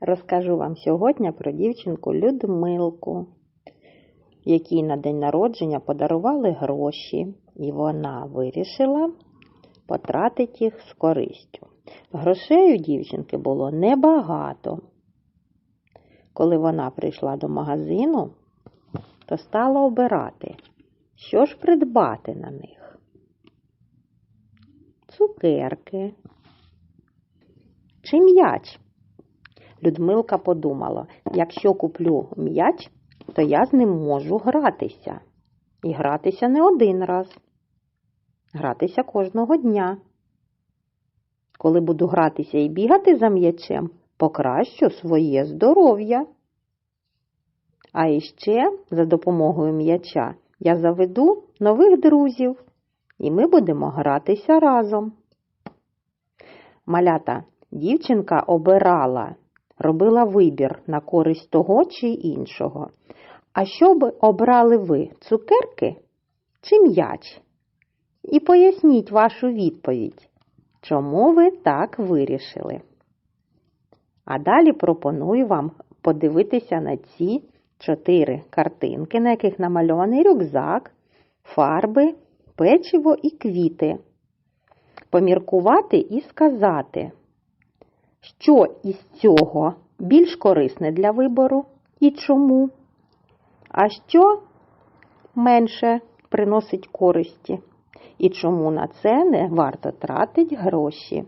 Розкажу вам сьогодні про дівчинку Людмилку, якій на день народження подарували гроші, і вона вирішила потратити їх з користю. Грошей у дівчинки було небагато. Коли вона прийшла до магазину, то стала обирати, що ж придбати на них. Цукерки чи м'яч. Людмилка подумала, якщо куплю м'яч, то я з ним можу гратися. І гратися не один раз. Гратися кожного дня. Коли буду гратися і бігати за м'ячем, покращу своє здоров'я. А іще за допомогою м'яча я заведу нових друзів, і ми будемо гратися разом. Малята, дівчинка обирала, робила вибір на користь того чи іншого. А що б обрали ви цукерки чи м'яч? І поясніть вашу відповідь, чому ви так вирішили. А далі пропоную вам подивитися на ці чотири картинки, на яких намальований рюкзак, фарби, печиво і квіти. Поміркувати і сказати, що із цього більш корисне для вибору і чому, а що менше приносить користі, і чому на це не варто тратити гроші.